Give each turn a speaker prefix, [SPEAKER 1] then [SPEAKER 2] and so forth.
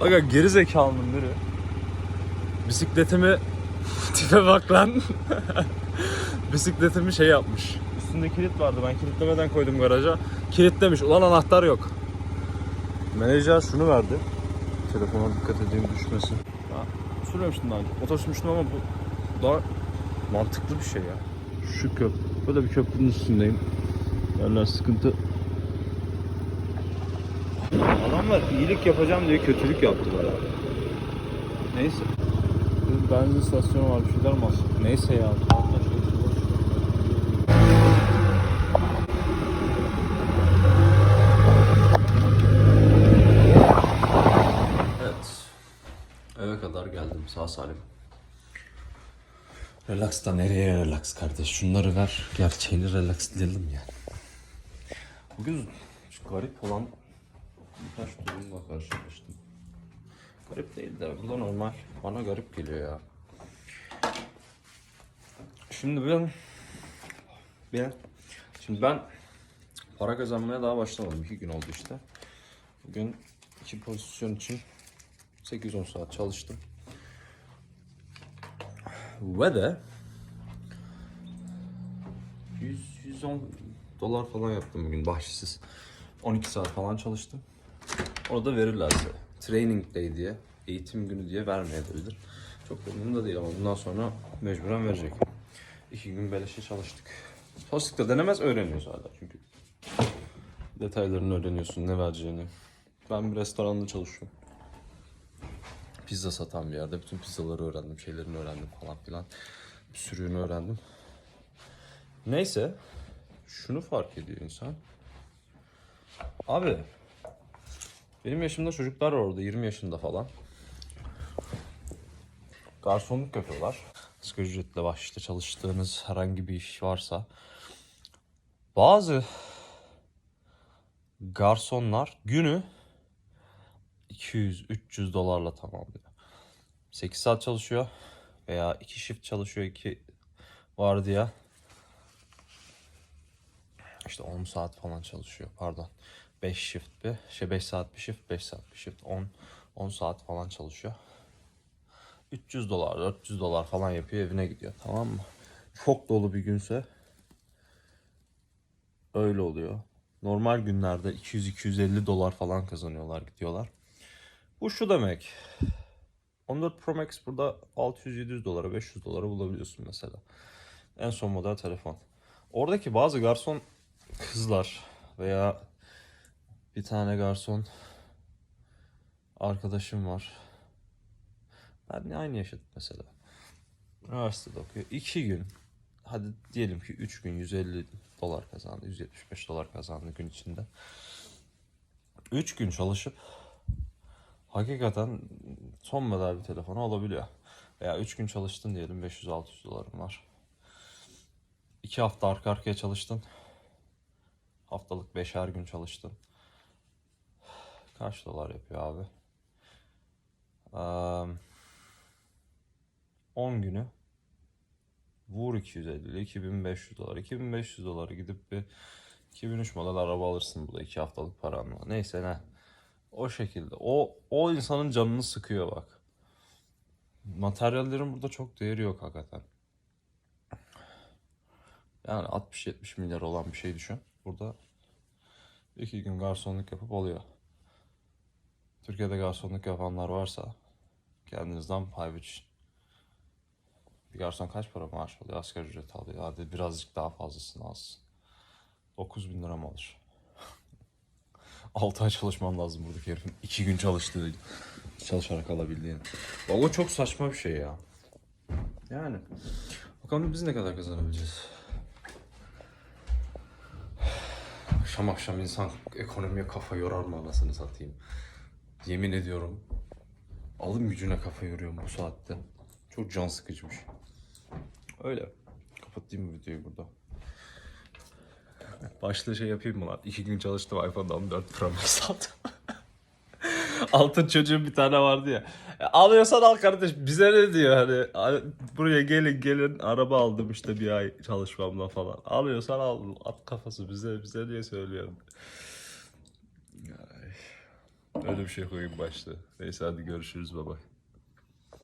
[SPEAKER 1] Aga geri zekalının biri. Bisikletimi tipe bak lan. Bisikletimi şey yapmış. Üstünde kilit vardı. Ben kilitlemeden koydum garaja. Kilitlemiş. Ulan anahtar yok. Menajer şunu verdi. Telefona dikkat edeyim düşmesin. Ya, sürmemiştim daha önce. Motor sürmüştüm ama bu daha mantıklı bir şey ya. Şu köprü. Böyle bir köprünün üstündeyim. Yerler sıkıntı. Adamlar iyilik yapacağım diye kötülük yaptılar abi. Neyse. Bir Benzin istasyonu var bir şeyler mi alsın? Neyse ya. Evet. Eve kadar geldim sağ salim. Relax da nereye relax kardeş? Şunları ver. Gerçeğini relax diyelim yani. Bugün şu garip olan birkaç durumla karşılaştım. Garip değil de bu da normal. Bana garip geliyor ya. Şimdi ben ben şimdi ben para kazanmaya daha başlamadım. iki gün oldu işte. Bugün iki pozisyon için 8-10 saat çalıştım. Ve de 100 110 dolar falan yaptım bugün bahşişsiz. 12 saat falan çalıştım. Orada verirlerse. Training day diye, eğitim günü diye vermeyebilir. Çok da umurumda değil ama bundan sonra mecburen verecek. İki gün beleşe çalıştık. Tostik'te denemez öğreniyoruz hala çünkü. Detaylarını öğreniyorsun, ne vereceğini. Ben bir restoranda çalışıyorum. Pizza satan bir yerde. Bütün pizzaları öğrendim, şeylerini öğrendim falan filan. Bir sürüğünü öğrendim. Neyse. Şunu fark ediyor insan. Abi. Benim yaşımda çocuklar var orada 20 yaşında falan. Garsonluk yapıyorlar. Asgari ücretle başta çalıştığınız herhangi bir iş varsa bazı garsonlar günü 200-300 dolarla tamamlıyor. 8 saat çalışıyor veya 2 shift çalışıyor 2 vardiya. İşte 10 saat falan çalışıyor pardon. 5 shift bir şey 5 saat bir shift 5 saat bir shift 10 10 saat falan çalışıyor. 300 dolar 400 dolar falan yapıyor evine gidiyor tamam mı? Çok dolu bir günse öyle oluyor. Normal günlerde 200-250 dolar falan kazanıyorlar gidiyorlar. Bu şu demek. 14 Pro Max burada 600-700 dolara 500 dolara bulabiliyorsun mesela. En son model telefon. Oradaki bazı garson kızlar veya bir tane garson arkadaşım var. Ben aynı yaşadık mesela. Üniversitede okuyor. İki gün hadi diyelim ki 3 gün 150 dolar kazandı. 175 dolar kazandı gün içinde. 3 gün çalışıp hakikaten son model bir telefonu alabiliyor. Veya 3 gün çalıştın diyelim 500-600 dolarım var. 2 hafta arka arkaya çalıştın. Haftalık 5'er gün çalıştın. Kaç dolar yapıyor abi? Eee, 10 günü vur 250 ile 2500 dolar. 2500 dolara gidip bir 2003 model araba alırsın burada 2 haftalık paranla. Neyse ne. O şekilde. O o insanın canını sıkıyor bak. Materyallerin burada çok değeri yok hakikaten. Yani 60-70 milyar olan bir şey düşün. Burada iki gün garsonluk yapıp oluyor. Türkiye'de garsonluk yapanlar varsa kendinizden pay biçin. Bir garson kaç para maaş alıyor? Asgari ücret alıyor. Hadi birazcık daha fazlasını alsın. 9 bin lira mı alır? 6 ay çalışmam lazım buradaki herifin. 2 gün çalıştığı, çalışarak alabildiğini. Bak o çok saçma bir şey ya. Yani. Bakalım biz ne kadar kazanabileceğiz. Akşam akşam insan ekonomiye kafa yorar mı anasını satayım. Yemin ediyorum. Alım gücüne kafa yoruyorum bu saatte. Çok can sıkıcımış. Öyle. Kapatayım bu videoyu burada. Başta şey yapayım mı lan? İki gün çalıştım iPhone'da 14 Pro Max aldım. Altın çocuğun bir tane vardı ya. Alıyorsan al kardeş bize ne diyor hani hani buraya gelin gelin araba aldım işte bir ay çalışmamla falan. Alıyorsan al at kafası bize bize diye söylüyorum. Öyle bir şey koyayım başta. Neyse hadi görüşürüz baba.